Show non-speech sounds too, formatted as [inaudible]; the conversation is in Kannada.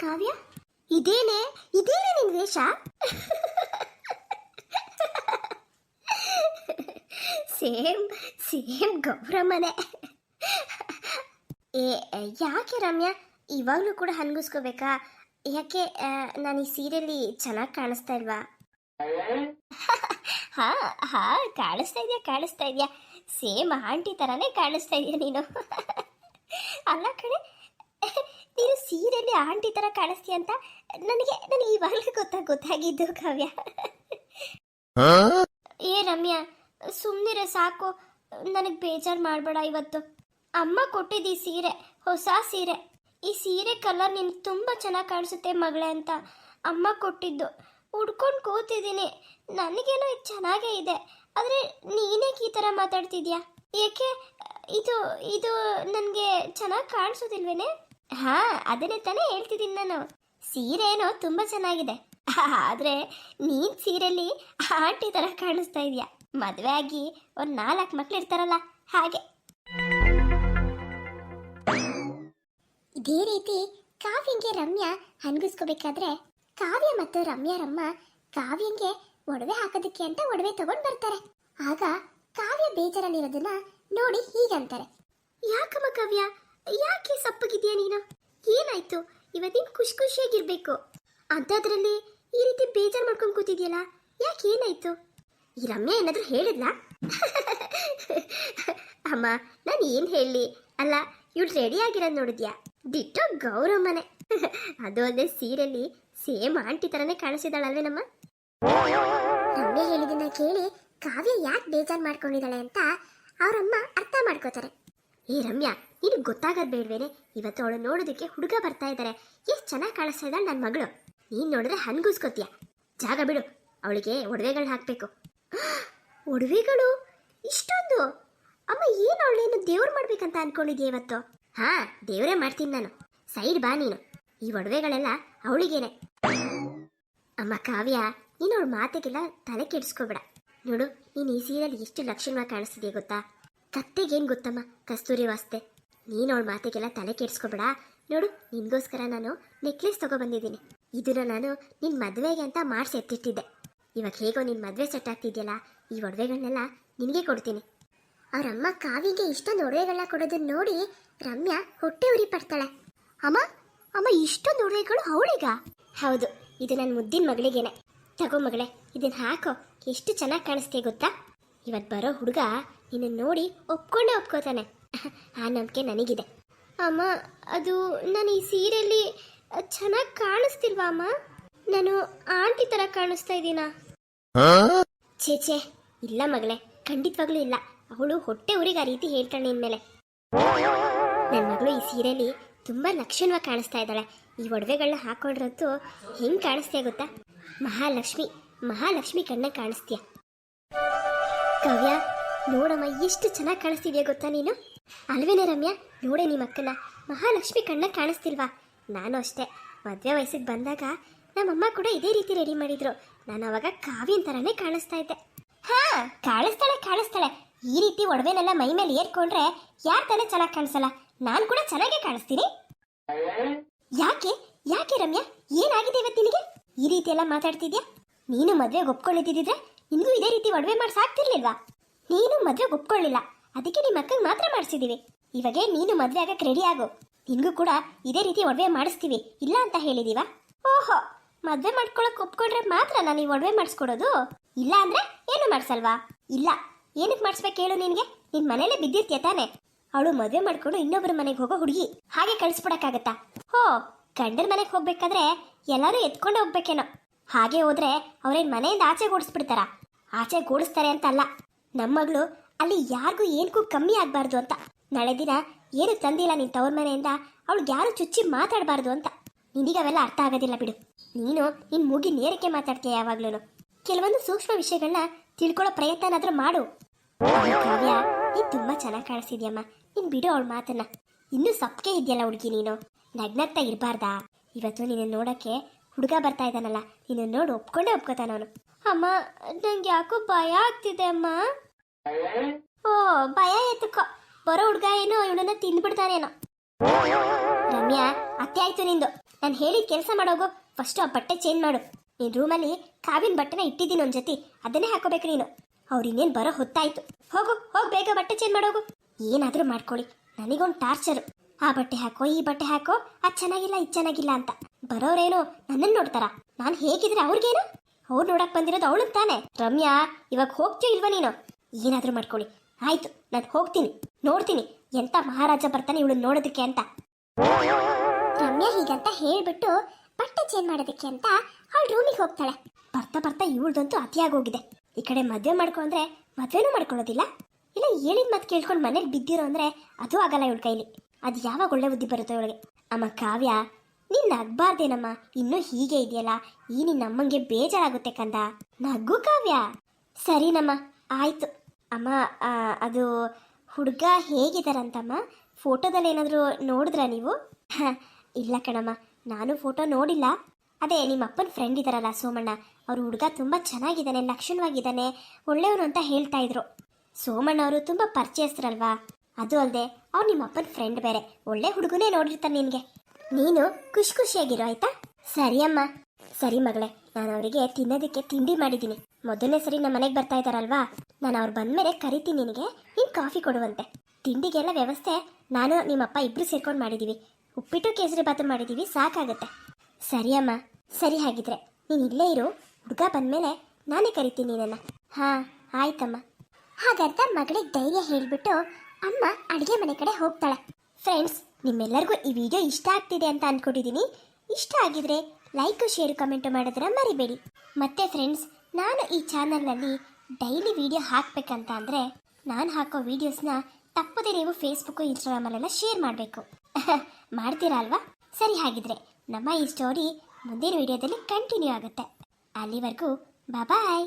ಕಾವ್ಯ? ಇದೇನೆ ಇದೇನೆ ನಿನ್ ವೇಷ? ಸೇಮ್ ಸೇಮ್ ಗೌರಮ್ಮನೆ. ಏ ಯಾಕೆ ರಮ್ಯಾ? ಇವಾಗ್ಲೂ ಕೂಡ ಹನ್ಗಿಸ್ಕೋಬೇಕಾ ಯಾಕೆ ನಾನು ಈ ಸೀರೆಯಲ್ಲಿ ಚೆನ್ನಾಗಿ ಕಾಣಿಸ್ತಾ ಇಲ್ವಾ? ಹಾ ಹಾ, ಕಾಣಿಸ್ತಾ ಇದೆಯಾ ಕಾಣಿಸ್ತಾ ಇದೆಯಾ? ಸೇಮ್ ಆಂಟಿ ಥರನೇ ಕಾಣಿಸ್ತಾ ಇದೆಯಾ ನೀನು? ಅಲ್ಲ ಕಣೆ [laughs] ನೀನು ಸೀರೆಯಲ್ಲಿ ಆಂಟಿ ಥರ ಕಾಣಿಸ್ತೀಯ ಅಂತ ನನಗೆ ನನಗೆ ಇವಾಗ ಗೊತ್ತಾ ಗೊತ್ತಾಗಿದ್ದು ಕಾವ್ಯ. ಏ ರಮ್ಯಾ ಸುಮ್ಮನಿರೆ ಸಾಕು. ನನಗೆ ಬೇಜಾರು ಮಾಡಬೇಡ ಇವತ್ತು. ಅಮ್ಮ ಕೊಟ್ಟಿದ್ದು ಈ ಸೀರೆ ಹೊಸ ಸೀರೆ. ಈ ಸೀರೆ ಕಲರ್ ನಿನ್ಗೆ ತುಂಬ ಚೆನ್ನಾಗಿ ಕಾಣಿಸುತ್ತೆ ಮಗಳೇ ಅಂತ ಅಮ್ಮ ಕೊಟ್ಟಿದ್ದು. ಉಡ್ಕೊಂಡು ಕೂತಿದ್ದೀನಿ. ನನಗೇನೋ ಇದು ಚೆನ್ನಾಗೇ ಇದೆ. ಆದರೆ ನೀನೇಕೆ ಈ ಥರ ಮಾತಾಡ್ತಿದ್ಯಾ? ಏಕೆ? ಇದು ಇದು ನನಗೆ ಚೆನ್ನಾಗಿ ಕಾಣಿಸೋದಿಲ್ವೇನೆ? ಹಾ, ಅದನ್ನೇ ತಾನೇ ಹೇಳ್ತಿದ್ದೀನಿ ನಾನು. ಸೀರೆ ಏನೋ ತುಂಬ ಚೆನ್ನಾಗಿದೆ. ಆದ್ರೆ ನೀನ್ ಸೀರೆಲಿ ಆಂಟಿ ತರ ಕಾಣಿಸ್ತಾ ಇದೀಯ? ಮದುವೆ ಆಗಿ ಒಂದ್ ನಾಲ್ಕು ಮಕ್ಳು ಇರ್ತಾರಲ್ಲ, ಹಾಗೆ. ಇದೇ ರೀತಿ ಕಾವ್ಯಂಗೆ ರಮ್ಯಾ ಹನ್ಗಿಸ್ಕೋಬೇಕಾದ್ರೆ ಕಾವ್ಯ ಮತ್ತು ರಮ್ಯಾರಮ್ಮ ಕಾವ್ಯಂಗೆ ಒಡವೆ ಹಾಕೋದಕ್ಕೆ ಅಂತ ಒಡವೆ ತಗೊಂಡ್ ಬರ್ತಾರೆ. ಆಗ ಕಾವ್ಯ ಬೇಜಾರಲ್ಲಿರೋದನ್ನ ನೋಡಿ ಹೀಗಂತಾರೆ. ಯಾಕಮ್ಮ ಕಾವ್ಯ? ಯಾಕೆ ಸಪ್ಪಗಿದ್ಯಾ ನೀನು? ಏನಾಯ್ತು? ಇವತ್ತಿನ ಖುಷಿ ಖುಷಿಯಾಗಿರ್ಬೇಕು. ಅಂಥದ್ರಲ್ಲಿ ಈ ರೀತಿ ಬೇಜಾರು ಮಾಡ್ಕೊಂಡು ಕೂತಿದ್ಯಲ್ಲ, ಯಾಕೆ ಏನಾಯ್ತು? ಈ ರಮ್ಯಾ ಏನಾದ್ರೂ ಹೇಳಿದ್ಲಾ? ಅಮ್ಮ, ನಾನು ಏನು ಹೇಳಿ ಅಲ್ಲ, ಇವ್ಳು ರೆಡಿ ಆಗಿರೋದು ನೋಡಿದ್ಯಾ? ದಿಟ್ಟೋ ಗೌರಮ್ಮನೆ. ಅದು ಅಲ್ಲದೆ ಸೀರೆಯಲ್ಲಿ ಸೇಮ್ ಆಂಟಿ ಥರನೇ ಕಾಣಿಸಿದಾಳಲ್ವೇ ನಮ್ಮ ರಮ್ಯ ಹೇಳಿದನ್ನ ಕೇಳಿ ಕಾವ್ಯ ಯಾಕೆ ಬೇಜಾರು ಮಾಡ್ಕೊಂಡಿದ್ದಾಳೆ ಅಂತ ಅವರಮ್ಮ ಅರ್ಥ ಮಾಡ್ಕೋತಾರೆ. ಏ ರಮ್ಯಾ, ನಿನಗೆ ಗೊತ್ತಾಗದ್ ಬೇಡ್ವೇನೆ? ಇವತ್ತು ಅವಳು ನೋಡೋದಕ್ಕೆ ಹುಡುಗ ಬರ್ತಾ ಇದ್ದಾರೆ ಎಷ್ಟು ಚೆನ್ನಾಗಿ ಕಾಣಿಸ್ತಾ ಇದ್ದಾಳೆ ನನ್ನ ಮಗಳು. ನೀನು ನೋಡಿದ್ರೆ ಹನ್ಗೂಸ್ಕೋತೀಯ ಜಾಗ ಬಿಡು, ಅವಳಿಗೆ ಒಡವೆಗಳನ್ನ ಹಾಕಬೇಕು. [gasps] ಒಡವೆಗಳು? ಇಷ್ಟೊಂದು? ಅಮ್ಮ, ಏನು ಅವಳೇನು ದೇವ್ರು ಮಾಡ್ಬೇಕಂತ ಅನ್ಕೊಂಡಿದ್ಯಾ ಇವತ್ತು? ಹಾ, ದೇವರೇ ಮಾಡ್ತೀನಿ ನಾನು. ಸೈಡ್ ಬಾ ನೀನು. ಈ ಒಡವೆಗಳೆಲ್ಲ ಅವಳಿಗೇನೆ. ಅಮ್ಮ, ಕಾವ್ಯ, ನೀನು ಅವಳ ಮಾತಿಗೆಲ್ಲ ತಲೆ ಕೆಡಿಸ್ಕೋಬೇಡ. ನೋಡು, ನೀನು ಈ ಸೀರಿಯಲ್ ಎಷ್ಟು ಲಕ್ಷಣವಾಗಿ ಕಾಣಿಸ್ತಿದೆಯಾ ಗೊತ್ತಾ? ಕತ್ತೆಗೇನು ಗೊತ್ತಮ್ಮ? ಕಸ್ತೂರಿ ವಾಸ್ತೆ. ನೀನು ಅವಳ ಮಾತಿಗೆಲ್ಲ ತಲೆ ಕೆಡಿಸ್ಕೊಬೇಡ. ನೋಡು, ನಿನ್ಗೋಸ್ಕರ ನಾನು ನೆಕ್ಲೆಸ್ ತಗೊಬಂದಿದ್ದೀನಿ ಇದನ್ನ ನಾನು ನಿನ್ನ ಮದುವೆಗೆ ಅಂತ ಮಾಡಿಸಿ ಎತ್ತಿಟ್ಟಿದ್ದೆ. ಇವಾಗ ಹೇಗೋ ನಿನ್ನ ಮದುವೆ ಸೆಟ್ ಆಗ್ತಿದೆಯಲ್ಲ, ಈ ಒಡವೆಗಳನ್ನೆಲ್ಲ ನಿನಗೆ ಕೊಡ್ತೀನಿ. ಅವರಮ್ಮ ಕಾವಿಗೆ ಇಷ್ಟೊಂದು ಒಡವೆಗಳನ್ನ ಕೊಡೋದನ್ನ ನೋಡಿ ರಮ್ಯಾ ಹೊಟ್ಟೆ ಉರಿ ಪಡ್ತಾಳೆ. ಅಮ್ಮ ಅಮ್ಮ, ಇಷ್ಟೊಂದು ಒಡವೆಗಳು ಅವಳಿಗ? ಹೌದು, ಇದು ನನ್ನ ಮುದ್ದಿನ ಮಗಳಿಗೇನೆ. ತಗೋ ಮಗಳೇ ಇದನ್ನ ಹಾಕೋ. ಎಷ್ಟು ಚೆನ್ನಾಗಿ ಕಾಣಿಸ್ತೀಯ ಗೊತ್ತಾ? ಇವತ್ತು ಬರೋ ಹುಡುಗ ನಿನ್ನ ನೋಡಿ ಒಪ್ಕೊಂಡೇ ಒಪ್ಕೋತಾನೆ. ಆ ನಂಬಿಕೆ ನನಗಿದೆ. ಅಮ್ಮ ಅದು ನಾನು ಈ ಸೀರೆಯಲ್ಲಿ ಚೆನ್ನಾಗಿ ಕಾಣಿಸ್ತಿಲ್ವಾ ಅಮ್ಮ? ನಾನು ಆಂಟಿ ಥರ ಕಾಣಿಸ್ತಾ ಇದ್ದೀನಾ? ಛೇ ಛೇ ಇಲ್ಲ ಮಗಳೇ ಖಂಡಿತವಾಗ್ಲೂ ಇಲ್ಲ. ಅವಳು ಹೊಟ್ಟೆ ಊರಿಗೆ ಆ ರೀತಿ ಹೇಳ್ತಾಳೆ ಇನ್ಮೇಲೆ ನನ್ನ ಮಗಳು ಈ ಸೀರೆಯಲ್ಲಿ ತುಂಬ ಲಕ್ಷಣವಾಗಿ ಕಾಣಿಸ್ತಾ ಇದ್ದಾಳೆ. ಈ ಒಡವೆಗಳನ್ನ ಹಾಕೊಂಡಿರೋದು ಹೆಂಗೆ ಕಾಣಿಸ್ತೀಯ ಗೊತ್ತಾ? ಮಹಾಲಕ್ಷ್ಮಿ ಮಹಾಲಕ್ಷ್ಮಿ ಕಣ್ಣ ಕಾಣಿಸ್ತೀಯ? ಕಾವ್ಯ, ನೋಡಮ್ಮ, ಎಷ್ಟು ಚೆನ್ನಾಗಿ ಕಾಣಿಸ್ತಿದ್ಯಾ ಗೊತ್ತಾ ನೀನು? ಅಲ್ವೇನೆ ರಮ್ಯಾ, ನೋಡೆ ನಿಮ್ಮ ಅಕ್ಕನ. ಮಹಾಲಕ್ಷ್ಮಿ ಕಣ್ಣ ಕಾಣಿಸ್ತಿಲ್ವಾ? ನಾನು ಅಷ್ಟೇ. ಮದುವೆ ವಯಸ್ಸಿಗೆ ಬಂದಾಗ ನಮ್ಮಮ್ಮ ಕೂಡ ಇದೇ ರೀತಿ ರೆಡಿ ಮಾಡಿದ್ರು. ನಾನು ಅವಾಗ ಕಾವ್ಯನ ಥರನೇ ಕಾಣಿಸ್ತಾ ಇದ್ದೆ. ಹಾ, ಕಾಣಿಸ್ತಾಳೆ ಕಾಣಿಸ್ತಾಳೆ. ಈ ರೀತಿ ಒಡವೆನೆಲ್ಲ ಮೈ ಮೇಲೆ ಏರ್ಕೊಂಡ್ರೆ ಯಾರ ತಾನೇ ಚೆನ್ನಾಗಿ ಕಾಣಿಸಲ್ಲ? ನಾನು ಕೂಡ ಚೆನ್ನಾಗೇ ಕಾಣಿಸ್ತೀನಿ. ಯಾಕೆ ಯಾಕೆ ರಮ್ಯಾ? ಏನಾಗಿದೆ ಇವತ್ತು ನಿನಗೆ? ಈ ರೀತಿ ಎಲ್ಲ ಮಾತಾಡ್ತಿದ್ಯಾ? ನೀನು ಮದುವೆಗೆ ಒಪ್ಕೊಳ್ಳಿದ್ದಿದ್ರೆ ನಿನಗೂ ಇದೇ ರೀತಿ ಒಡವೆ ಮಾಡಿ ಸಾಕ್ತಿರ್ಲಿಲ್ವಾ? ನೀನು ಮದುವೆಗೆ ಒಪ್ಕೊಳ್ಳಿಲ್ಲ. ಅದಕ್ಕೆ ನಿಮ್ಮ ಅಕ್ಕಗೆ ಮಾತ್ರ ಮಾಡಿಸಿದೀವಿ. ಇವಾಗೆ ನೀನು ಮದುವೆ ಆಗಕ್ಕೆ ರೆಡಿ ಆಗು. ನಿನ್ಗೂ ಕೂಡ ಇದೇ ರೀತಿ ಒಡವೆ ಮಾಡಿಸ್ತೀವಿ. ಇಲ್ಲ ಅಂತ ಹೇಳಿದೀವ? ಓಹೋ, ಮದುವೆ ಮಾಡ್ಕೊಳಕ್ ಒಪ್ಕೊಂಡ್ರೆ ಮಾತ್ರ ನಾನು ಈ ಒಡವೆ ಮಾಡಿಸ್ಕೊಡೋದು? ಇಲ್ಲ ಅಂದ್ರೆ ಏನು ಮಾಡ್ಸಲ್ವಾ? ಇಲ್ಲ ಏನಕ್ಕೆ ಮಾಡಿಸ್ಬೇಕು ಹೇಳು ನಿನಗೆ? ನಿನ್ ಮನೇಲೆ ಬಿದ್ದಿರ್ತೀಯ ತಾನೆ? ಅವಳು ಮದುವೆ ಮಾಡ್ಕೊಂಡು ಇನ್ನೊಬ್ಬರ ಮನೆಗೆ ಹೋಗೋ ಹುಡುಗಿ. ಹಾಗೆ ಕಳಿಸ್ಬಿಡಕ್ಕಾಗತ್ತಾ? ಹೋ, ಗಂಡನ ಮನೆಗೆ ಹೋಗ್ಬೇಕಾದ್ರೆ ಎಲ್ಲರೂ ಎತ್ಕೊಂಡು ಹೋಗ್ಬೇಕೇನೋ. ಹಾಗೆ ಹೋದ್ರೆ ಅವ್ರೇನ್ ಮನೆಯಿಂದ ಆಚೆ ಓಡಿಸ್ಬಿಡ್ತಾರ? ಆಚೆ ಗೋಡಿಸ್ತಾರೆ ಅಂತ ಅಲ್ಲ ನಮ್ಮ ಮಗಳು ಅಲ್ಲಿ ಯಾರಿಗೂ ಏನಕ್ಕೂ ಕಮ್ಮಿ ಆಗ್ಬಾರ್ದು ಅಂತ. ನಾಳೆ ದಿನ ಏನು ತಂದಿಲ್ಲ ನಿನ್ ತವ್ರ ಮನೆಯಿಂದ ಅವಳು ಯಾರು ಚುಚ್ಚಿ ಮಾತಾಡಬಾರ್ದು ಅಂತ. ನಿನಗೆ ಅವೆಲ್ಲ ಅರ್ಥ ಆಗೋದಿಲ್ಲ ಬಿಡು. ನೀನು ನಿನ್ ಮುಗಿ ನೇರಕ್ಕೆ ಮಾತಾಡ್ತೀಯ ಯಾವಾಗ್ಲೂ ಕೆಲವೊಂದು ಸೂಕ್ಷ್ಮ ವಿಷಯಗಳನ್ನ ತಿಳ್ಕೊಳ್ಳೋ ಪ್ರಯತ್ನನಾದರೂ ಮಾಡು. ಕಾವ್ಯ, ನೀನ್ ತುಂಬಾ ಚೆನ್ನಾಗಿ ಕಾಣಿಸಿದ್ಯಮ್ಮ ನೀನ್ ಬಿಡು ಅವಳ ಮಾತನ್ನ. ಇನ್ನೂ ಸಪ್ಕೆ ಇದೆಯಲ್ಲ ಹುಡುಗಿ ನೀನು. ನಗ್ನಗ್ತಾ ಇರಬಾರ್ದಾ? ಇವತ್ತು ನಿನ್ನ ನೋಡಕ್ಕೆ ಹುಡುಗ ಬರ್ತಾ ಇದ್ದಾನಲ್ಲ. ನೀನು ನೋಡಿ ಒಪ್ಕೊಂಡೇ ಒಪ್ಕೋತಾನ ಅವನು ಅಮ್ಮ, ನಂಗೆ ಯಾಕೋ ಭಯ ಆಗ್ತಿದೆ ಅಮ್ಮ. ಓ, ಭಯ ಎತ್ತುಕೋ ಬರೋ ಹುಡುಗ ಏನೋ ಇವಳನ್ನ ತಿಂದ್ಬಿಡ್ತಾನೇನೋ. ರಮ್ಯಾ, ಅತ್ತೆ ಆಯ್ತು ನಿಂದು. ನಾನು ಹೇಳಿದ ಕೆಲಸ ಮಾಡೋಗು. ಫಸ್ಟ್ ಆ ಬಟ್ಟೆ ಚೇಂಜ್ ಮಾಡು. ನೀನ್ ರೂಮಲ್ಲಿ ಕಾವಿನ ಬಟ್ಟೆನ ಇಟ್ಟಿದ್ದೀನಿ ಒಂದ್ ಜೊತೆ. ಅದನ್ನೇ ಹಾಕೋಬೇಕು ನೀನು. ಅವ್ರು ಇನ್ನೇನು ಬರೋ ಹೊತ್ತಾಯ್ತು. ಹೋಗು, ಹೋಗ್ ಬೇಗ ಬಟ್ಟೆ ಚೇಂಜ್ ಮಾಡೋಗು. ಏನಾದ್ರೂ ಮಾಡ್ಕೊಳ್ಳಿ. ನನಗೊಂದು ಟಾರ್ಚರ್ ಆ ಬಟ್ಟೆ ಹಾಕೋ, ಈ ಬಟ್ಟೆ ಹಾಕೋ. ಅದ್ ಚೆನ್ನಾಗಿಲ್ಲ, ಇದು ಚೆನ್ನಾಗಿಲ್ಲ ಅಂತ. ಬರೋರೇನೋ ನನ್ನನ್ನು ನೋಡ್ತಾರಾ? ನಾನು ಹೇಗಿದ್ರೆ ಅವ್ರಿಗೇನು? ಅವ್ರು ನೋಡಕ್ ಬಂದಿರೋದು ಅವಳು ತಾನೆ. ರಮ್ಯಾ, ಇವಾಗ ಹೋಗ್ತೀಯ ಇಲ್ವಾ ನೀನು? ಏನಾದ್ರೂ ಮಾಡ್ಕೊಳ್ಳಿ. ಆಯ್ತು, ನಾನು ಹೋಗ್ತೀನಿ. ನೋಡ್ತೀನಿ. ಎಂತ ಮಹಾರಾಜ ಬರ್ತಾನೆ ಇವಳು ನೋಡೋದಕ್ಕೆ ಅಂತ. ರಮ್ಯಾ ಹೀಗಂತ ಹೇಳ್ಬಿಟ್ಟು ಬಟ್ಟೆ ಚೇಂಜ್ ಮಾಡೋದಕ್ಕೆ ಅಂತ ಅವಳು ರೂಮಿಗೆ ಹೋಗ್ತಾಳೆ. ಬರ್ತಾ ಬರ್ತಾ ಇವಳ್ದಂತೂ ಅತಿಯಾಗೋಗಿದೆ ಈ ಕಡೆ ಮದುವೆ ಮಾಡ್ಕೊಂಡ್ರೆ ಮದ್ವೆನೂ ಮಾಡ್ಕೊಳ್ಳೋದಿಲ್ಲ. ಇಲ್ಲ, ಹೇಳಿದ ಮಾತು ಕೇಳ್ಕೊಂಡು ಮನೇಲಿ ಬಿದ್ದಿರೋ ಅಂದ್ರೆ ಅದು ಆಗಲ್ಲ ಇವಳ ಕೈಲಿ. ಅದು ಯಾವಾಗ ಒಳ್ಳೆ ಬುದ್ಧಿ ಬರುತ್ತೆ ಇವಳಿಗೆ. ಅಮ್ಮ ಕಾವ್ಯ ನೀನ್ ನಗ್ಬಾರ್ದೇನಮ್ಮ? ಇನ್ನೂ ಹೀಗೆ ಇದೆಯಲ್ಲ? ಈ ನಿನ್ನ ಅಮ್ಮಂಗೆ ಬೇಜಾರಾಗುತ್ತೆ ಕಂದ. ನಗು ಕಾವ್ಯ. ಸರಿನಮ್ಮ, ಆಯ್ತು. ಅಮ್ಮ ಅದು ಹುಡುಗ ಹೇಗಿದಾರಂತಮ್ಮ ಫೋಟೋದಲ್ಲಿ ಏನಾದರೂ ನೋಡಿದ್ರಾ ನೀವು? ಇಲ್ಲ ಕಣಮ್ಮ, ನಾನು ಫೋಟೋ ನೋಡಿಲ್ಲ. ಅದೇ ನಿಮ್ಮ ಅಪ್ಪನ ಫ್ರೆಂಡ್ ಇದ್ದಾರಲ್ಲ ಸೋಮಣ್ಣ. ಅವ್ರ ಹುಡುಗ ತುಂಬ ಚೆನ್ನಾಗಿದ್ದಾನೆ, ಲಕ್ಷಣವಾಗಿದ್ದಾನೆ, ಒಳ್ಳೆಯವನು ಅಂತ ಹೇಳ್ತಾ ಇದ್ರು. ಸೋಮಣ್ಣ ಅವರು ತುಂಬ ಪರಿಚಯಸ್ತರಲ್ವಾ ಅದು ಅಲ್ಲದೆ ಅವ್ರು ನಿಮ್ಮ ಅಪ್ಪನ ಫ್ರೆಂಡ್ ಬೇರೆ. ಒಳ್ಳೆ ಹುಡುಗನೇ ನೋಡಿರ್ತಾನೆ ನಿನಗೆ. ನೀನು ಖುಷಿ ಖುಷಿಯಾಗಿರೋ, ಆಯ್ತಾ? ಸರಿ ಅಮ್ಮ. ಸರಿ ಮಗಳೇ, ನಾನು ಅವರಿಗೆ ತಿನ್ನೋದಕ್ಕೆ ತಿಂಡಿ ಮಾಡಿದ್ದೀನಿ. ಮೊದಲನೇ ಸರಿ ನಮ್ಮ ಮನೆಗೆ ಬರ್ತಾ ಇದ್ದಾರಲ್ವಾ? ನಾನು ಅವ್ರು ಬಂದ್ಮೇಲೆ ಕರಿತೀನಿ ನಿನಗೆ, ನೀನು ಕಾಫಿ ಕೊಡುವಂತೆ. ತಿಂಡಿಗೆಲ್ಲ ವ್ಯವಸ್ಥೆ ನಾನು ನಿಮ್ಮಪ್ಪ ಇಬ್ರು ಸೇರ್ಕೊಂಡು ಮಾಡಿದ್ದೀವಿ ಉಪ್ಪಿಟ್ಟು ಕೇಸರಿ ಬಾತು ಮಾಡಿದ್ದೀವಿ ಸಾಕಾಗುತ್ತೆ. ಸರಿ ಅಮ್ಮ. ಸರಿ ಹಾಗಿದ್ರೆ, ನೀನು ಇಲ್ಲೇ ಇರು. ಹುಡುಗ ಬಂದ್ಮೇಲೆ ನಾನೇ ಕರಿತೀನಿ ನಿನ್ನನ್ನು. ಹಾಂ, ಆಯ್ತಮ್ಮ. ಹಾಗಂತ ಮಗಳಿಗೆ ಧೈರ್ಯ ಹೇಳಿಬಿಟ್ಟು ಅಮ್ಮ ಅಡುಗೆ ಮನೆ ಕಡೆ ಹೋಗ್ತಾಳೆ. ಫ್ರೆಂಡ್ಸ್ ನಿಮ್ಮೆಲ್ಲರಿಗೂ ಈ ವಿಡಿಯೋ ಇಷ್ಟ ಆಗ್ತಿದೆ ಅಂತ ಅನ್ಕೊಂಡಿದ್ದೀನಿ ಇಷ್ಟ ಆಗಿದ್ರೆ ಲೈಕ್, ಶೇರ್, ಕಮೆಂಟ್ ಮಾಡೋದನ್ನ ಮರಿಬೇಡಿ. ಮತ್ತೆ ಫ್ರೆಂಡ್ಸ್ ನಾನು ಈ ಚಾನಲ್ನಲ್ಲಿ ಡೈಲಿ ವಿಡಿಯೋ ಹಾಕಬೇಕಂತ ಅಂದರೆ ನಾನು ಹಾಕೋ ವಿಡಿಯೋಸ್ನ ತಪ್ಪದೆ ನೀವು ಫೇಸ್ಬುಕ್ಕು ಇನ್ಸ್ಟಾಗ್ರಾಮಲ್ಲೆಲ್ಲ ಶೇರ್ ಮಾಡಬೇಕು. ಮಾಡ್ತೀರಾ ಅಲ್ವಾ? ಸರಿ, ಹಾಗಿದ್ರೆ ನಮ್ಮ ಈ ಸ್ಟೋರಿ ಮುಂದಿನ ವಿಡಿಯೋದಲ್ಲಿ ಕಂಟಿನ್ಯೂ ಆಗುತ್ತೆ. ಅಲ್ಲಿವರೆಗೂ ಬಾಯ್